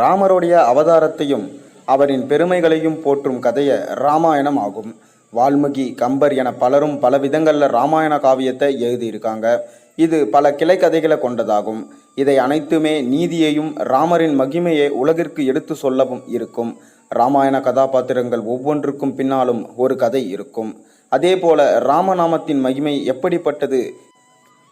ராமருடைய அவதாரத்தையும் அவரின் பெருமைகளையும் போற்றும் கதைய ராமாயணம் ஆகும் வால்மீகி கம்பர் என பலரும் பல விதங்களில் ராமாயண காவியத்தை எழுதியிருக்காங்க. இது பல கிளைக்கதைகளை கொண்டதாகும். இதை அனைத்துமே நீதியையும் ராமரின் மகிமையை உலகிற்கு எடுத்து சொல்லவும் இருக்கும். ராமாயண கதாபாத்திரங்கள் ஒவ்வொன்றுக்கும் பின்னாலும் ஒரு கதை இருக்கும். அதேபோல ராமநாமத்தின் மகிமை எப்படிப்பட்டது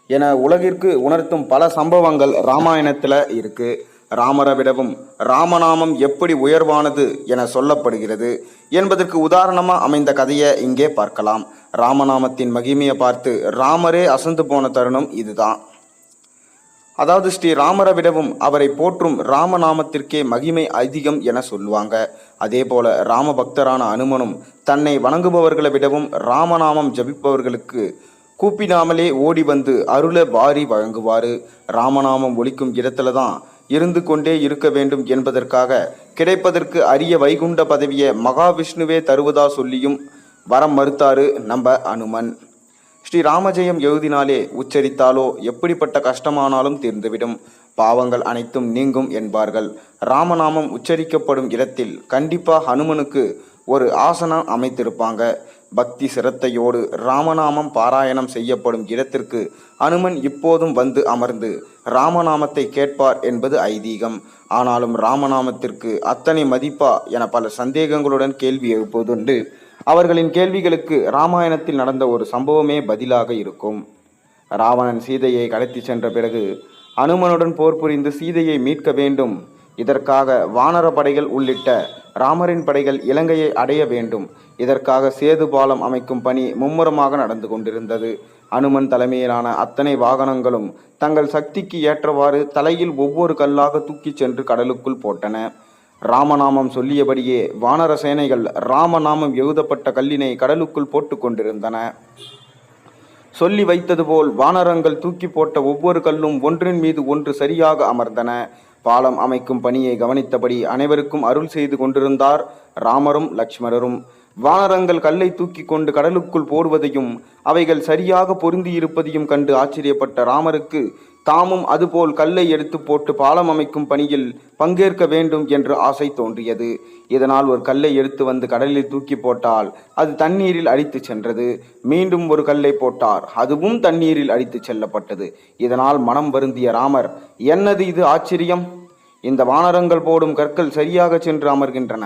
என உலகிற்கு உணர்த்தும் பல சம்பவங்கள் ராமாயணத்தில் இருக்குது ராமரை விடவும் ராமநாமம் எப்படி உயர்வானது என சொல்லப்படுகிறது என்பதற்கு உதாரணமாக அமைந்த கதையை இங்கே பார்க்கலாம். ராமநாமத்தின் மகிமையை பார்த்து ராமரே அசந்து போன தருணம் இதுதான். அதாவது ஸ்ரீ ராமரை விடவும் அவரை போற்றும் ராமநாமத்திற்கே மகிமை அதிகம் என சொல்லுவாங்க. அதே போல ராம பக்தரான அனுமனும் தன்னை வணங்குபவர்களை விடவும் ராமநாமம் ஜபிப்பவர்களுக்கு கூப்பிடாமலே ஓடி வந்து அருள வாரி வழங்குவாரு. ராமநாமம் ஒழிக்கும் இடத்துல தான் இருந்து கொண்டே இருக்க வேண்டும் என்பதற்காக கிடைப்பதற்கு அரிய வைகுண்ட பதவியை மகாவிஷ்ணுவே தருவதா சொல்லியும் வரம் மறுத்தாரு நம்ம அனுமன். ஸ்ரீ ராமஜெயம் எழுதினாலே உச்சரித்தாலோ எப்படிப்பட்ட கஷ்டமானாலும் தீர்ந்துவிடும். பாவங்கள் அனைத்தும் நீங்கும் என்பார்கள். ராமநாமம் உச்சரிக்கப்படும் இடத்தில் கண்டிப்பாக ஹனுமனுக்கு ஒரு ஆசனம் அமைத்திருப்பாங்க. பக்தி சிரத்தையோடு ராமநாமம் பாராயணம் செய்யப்படும் இடத்திற்கு அனுமன் இப்போதும் வந்து அமர்ந்து ராமநாமத்தை கேட்பார் என்பது ஐதீகம். ஆனாலும் ராமநாமத்திற்கு அத்தனை மதிப்பா? என பல சந்தேகங்களுடன் கேள்வி எழுப்புவதுண்டு. அவர்களின் கேள்விகளுக்கு ராமாயணத்தில் நடந்த ஒரு சம்பவமே பதிலாக இருக்கும். ராவணன் சீதையை கடத்தி சென்ற பிறகு அனுமனுடன் போர் புரிந்து சீதையை மீட்க வேண்டும். இதற்காக வானர படைகள் உள்ளிட்ட ராமரின் படைகள் இலங்கையை அடைய வேண்டும். இதற்காக சேது பாலம் அமைக்கும் பணி மும்முரமாக நடந்து கொண்டிருந்தது. அனுமன் தலைமையிலான அத்தனை வாகனங்களும் தங்கள் சக்திக்கு ஏற்றவாறு தலையில் ஒவ்வொரு கல்லாக தூக்கிச் சென்று கடலுக்குள் போட்டன. ராமநாமம் சொல்லியபடியே வானர சேனைகள் ராமநாமம் எழுதப்பட்ட கல்லினை கடலுக்குள் போட்டு கொண்டிருந்தன. சொல்லி வைத்தது போல் வானரங்கள் தூக்கி போட்ட ஒவ்வொரு கல்லும் ஒன்றின் மீது ஒன்று சரியாக அமர்ந்தன. பாலம் அமைக்கும் பணியை கவனித்தபடி அனைவருக்கும் அருள் செய்து கொண்டிருந்தார் ராமரும் லக்ஷ்மணரும். வானரங்கள் கல்லை தூக்கி கொண்டு கடலுக்குள் போடுவதையும் அவைகள் சரியாக பொருந்தி இருப்பதையும் கண்டு ஆச்சரியப்பட்ட ராமருக்கு தாமும் அதுபோல் கல்லை எடுத்து போட்டு பாலம் அமைக்கும் பணியில் பங்கேற்க வேண்டும் என்று ஆசை தோன்றியது. இதனால் ஒரு கல்லை எடுத்து வந்து கடலில் தூக்கி போட்டால் அது தண்ணீரில் அடித்து சென்றது. மீண்டும் ஒரு கல்லை போட்டார் அதுவும் தண்ணீரில் அடித்து செல்லப்பட்டது. இதனால் மனம் வருந்திய ராமர் என்னது இது ஆச்சரியம்? இந்த வானரங்கள் போடும் கற்கள் சரியாக சென்று அமர்கின்றன.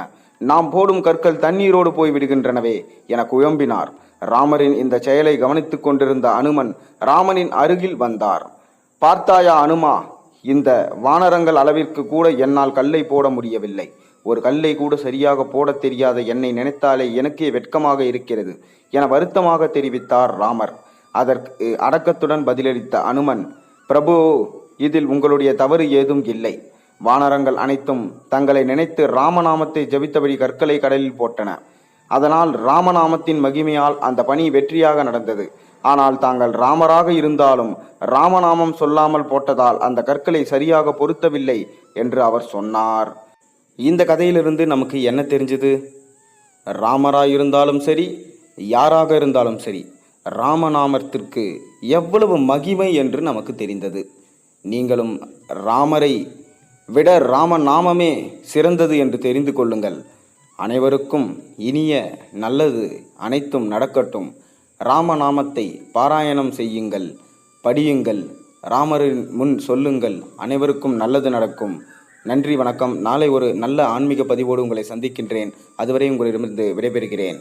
நாம் போடும் கற்கள் தண்ணீரோடு போய் விடுகின்றனவே என குழம்பினார். ராமரின் இந்த செயலை கவனித்துக் கொண்டிருந்த அனுமன் ராமனின் அருகில் வந்தார். பார்த்தாயா அனுமா இந்த வானரங்கள் அளவிற்கு கூட என்னால் கல்லை போட முடியவில்லை. ஒரு கல்லை கூட சரியாக போடத் தெரியாத என்னை நினைத்தாலே எனக்கே வெட்கமாக இருக்கிறது என வருத்தமாக தெரிவித்தார் ராமர். அதற்கு அடக்கத்துடன் பதிலளித்த அனுமன் பிரபு இதில் உங்களுடைய தவறு ஏதும் இல்லை. வானரங்கள் அனைத்தும் தங்களை நினைத்து ராமநாமத்தை ஜபித்தபடி கற்களை கடலில் போட்டன. அதனால் ராமநாமத்தின் மகிமையால் அந்த பணி வெற்றியாக நடந்தது. ஆனால் தாங்கள் ராமராக இருந்தாலும் ராமநாமம் சொல்லாமல் போட்டதால் அந்த கற்களை சரியாக பொருத்தவில்லை என்று அவர் சொன்னார். இந்த கதையிலிருந்து நமக்கு என்ன தெரிஞ்சது? ராமராக இருந்தாலும் சரி யாராக இருந்தாலும் சரி ராமநாமத்திற்கு எவ்வளவு மகிமை என்று நமக்கு தெரிந்தது. நீங்களும் ராமரை விட ராமநாமமே சிறந்தது என்று தெரிந்து கொள்ளுங்கள். அனைவருக்கும் இனிய நல்லது அனைத்தும் நடக்கட்டும். ராமநாமத்தை பாராயணம் செய்யுங்கள் படியுங்கள் ராமரின் முன் சொல்லுங்கள் அனைவருக்கும் நல்லது நடக்கும். நன்றி வணக்கம். நாளை ஒரு நல்ல ஆன்மீக பதிவோடு உங்களை சந்திக்கின்றேன். அதுவரை உங்களிடமிருந்து விடைபெறுகிறேன்.